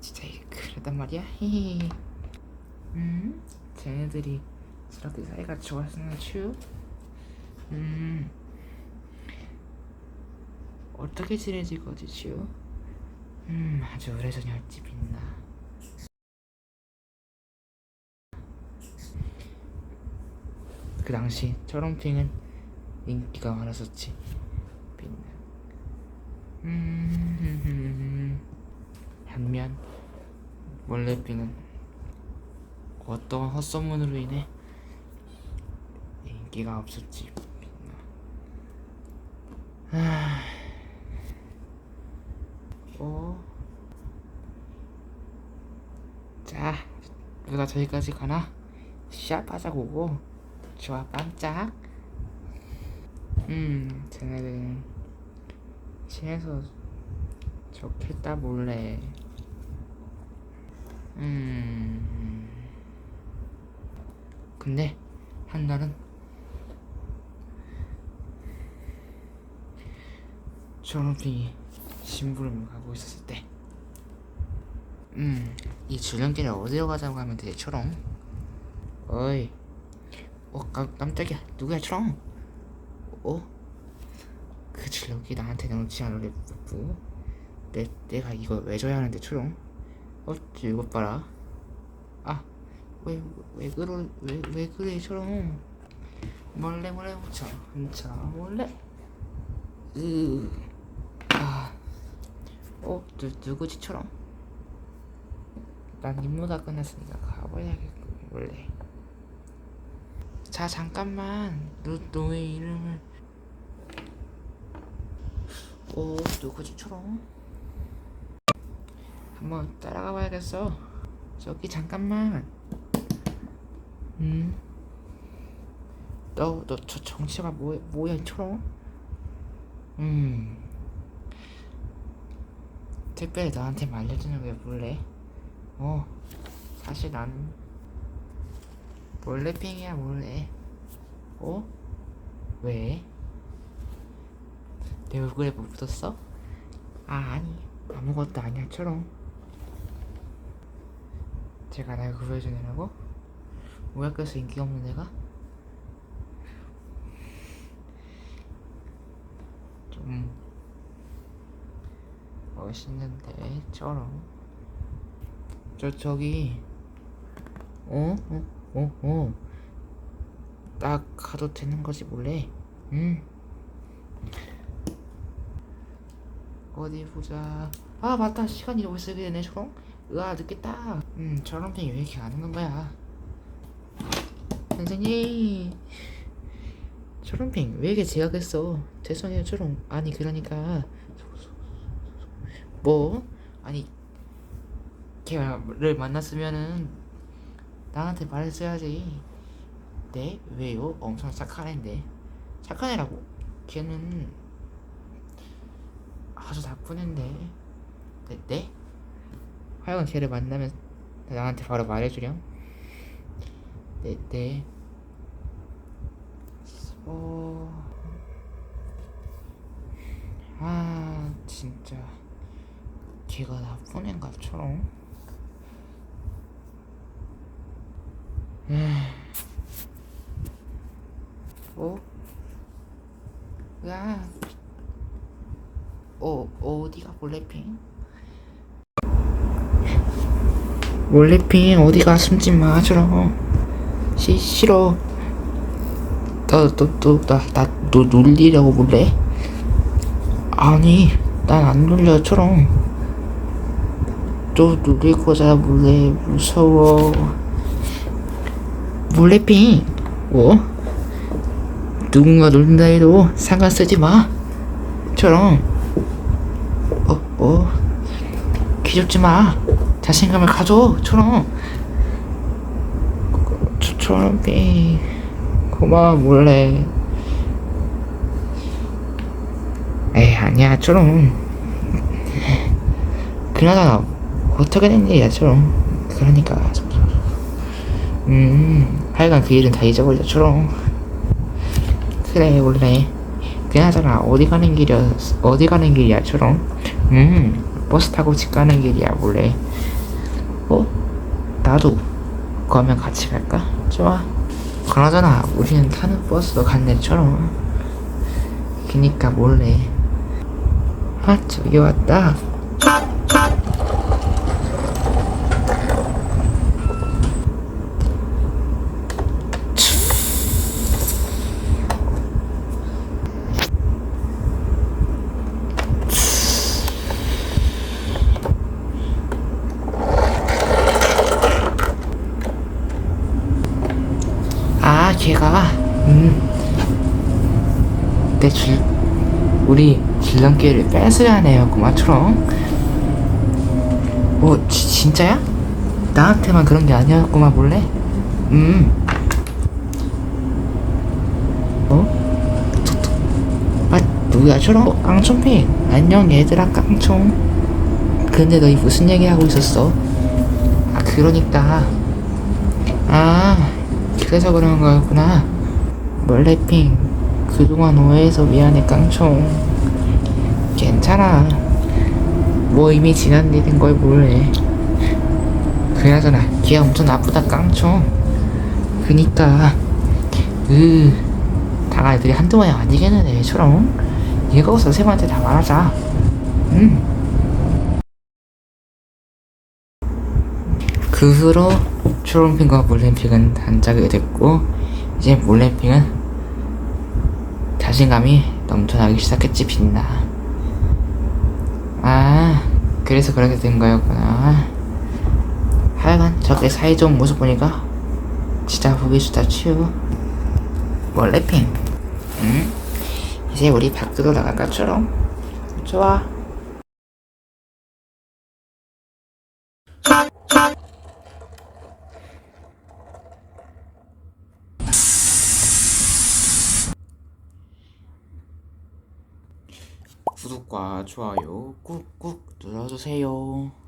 진짜 그러단 말이야? 음 쟤네들이 저렇게 사이가 좋았으면 추? 음. 어떻게 지내질 거지 슈? 음 아주 오래전이었지 빛나. 그 당시 초롱핑은 인기가 많았었지. 빛나. 음 반면 몰래핑은 어떠한 헛소문으로 인해 인기가 없었지 아... 어? 자, 누가 저기까지 가나? 시합하자고. 좋아, 반짝. 음, 쟤네들은 친해서 좋겠다 몰래. 음. 근데 한 날은 초롱핑이 심부름을 가고 있었을 때, 음, 이 줄넘기를 어디로 가자고 하면 되지, 초롱? 어이, 어, 깜, 깜짝이야, 누구야, 초롱? 어? 그 줄넘기 나한테 놓지 않으려고? 내, 내가 이거 왜 줘야 하는데, 초롱? 어, 이것 봐라. 아, 왜, 왜 그러, 왜, 왜 그래, 초롱? 몰래 몰래 훔쳐, 훔쳐, 몰래. 으, 아. 어? 누, 누구지처럼? 난 임무가 끝났으니까 가봐야겠고 원래 자 잠깐만 너, 너의 이름을 어? 누구지처럼? 한번 따라가 봐야겠어 저기 잠깐만 음? 너, 너 저 정체가 뭐, 뭐야 처럼? 음 특별히 너한테 말려주는 왜 몰래? 어, 사실 나는 몰래핑이야 몰래. 어? 왜? 내 얼굴에 뭐 묻었어? 아 아니 아무것도 아니야처럼. 제가 날 구해주느라고? 우리 학교에서 인기 없는 애가? 좀 멋있는데 저런 저 저기 어? 어? 어? 어? 나 가도 되는 거지 몰래? 응 어디 보자 아 맞다 시간이 벌써 이렇게 되네 저런 으아 늦겠다 음 저런 팽이 왜 이렇게 안 오는 거야 선생님 저런 팽왜 이렇게 제각했어 죄송해요 저런 아니 그러니까 뭐? 아니 걔를 만났으면은 나한테 말했어야지 네? 왜요? 엄청 착한 애인데 착한 애라고? 걔는 아주 나쁜 애인데 네? 네? 하여간 걔를 만나면 나한테 바로 말해주렴 네, 네. 어... 아, 진짜. 걔가 나쁜 애인가처럼 어? 야, 어, 어디가 몰래핑? 몰래핑 어디가 숨지 마, 저럼. 시, 싫어. 너, 너, 너, 나, 나, 너 놀리려고 몰래? 아니, 난 안 놀려처럼. 또 누릴 거잖아 몰래 무서워 몰래핑 뭐? 누군가 놀린다 해도 상관 쓰지 마 처럼 어? 어? 기죽지 마. 자신감을 가져 처럼 처럼 핑 고마워 몰래. 에이 아니야 처럼 그나저나 어떻게 된 일이야 처럼 그러니까. 음 하여간 그 일은 다 잊어버려 처럼 그래 원래. 그나저나 어디 가는 길이야 어디 가는 길이야 처럼 음 버스 타고 집 가는 길이야 몰래. 어? 나도 그러면 같이 갈까? 좋아. 그러잖아 우리는 타는 버스도 간내처럼. 그니까 몰래. 아 저기 왔다 아 걔가 줄 우리 줄넘기를 뺏으려는 애였구만처럼 어 지, 진짜야? 나한테만 그런 게 아니었구만 몰래? 음 어? 아 누구야 저런 어, 깡총핑 안녕 얘들아 깡총 근데 너희 무슨 얘기 하고 있었어? 아 그러니까 아 그래서 그런 거였구나 멀래핑 그동안 오해해서 미안해 깡총. 괜찮아. 뭐 이미 지난 일인 걸 몰래. 그나저나 걔 엄청 나쁘다 깡총. 그니까 으 당할 애들이 한두 번이 아니겠네 애처럼. 얘가 어서 쌤한테 다 말하자. 음. 그 후로 초롬핑과 몰래핑은 단짝이 됐고 이제 몰래핑은 자신감이 넘쳐나기 시작했지 빛나 아 그래서 그렇게 된 거였구나. 하여간 저렇게 사이좋은 모습 보니까 진짜 보기 좋다 치우 몰래핑. 응? 이제 우리 밖으로 나갈까처럼 좋아 구독과 좋아요 꾹꾹 눌러주세요.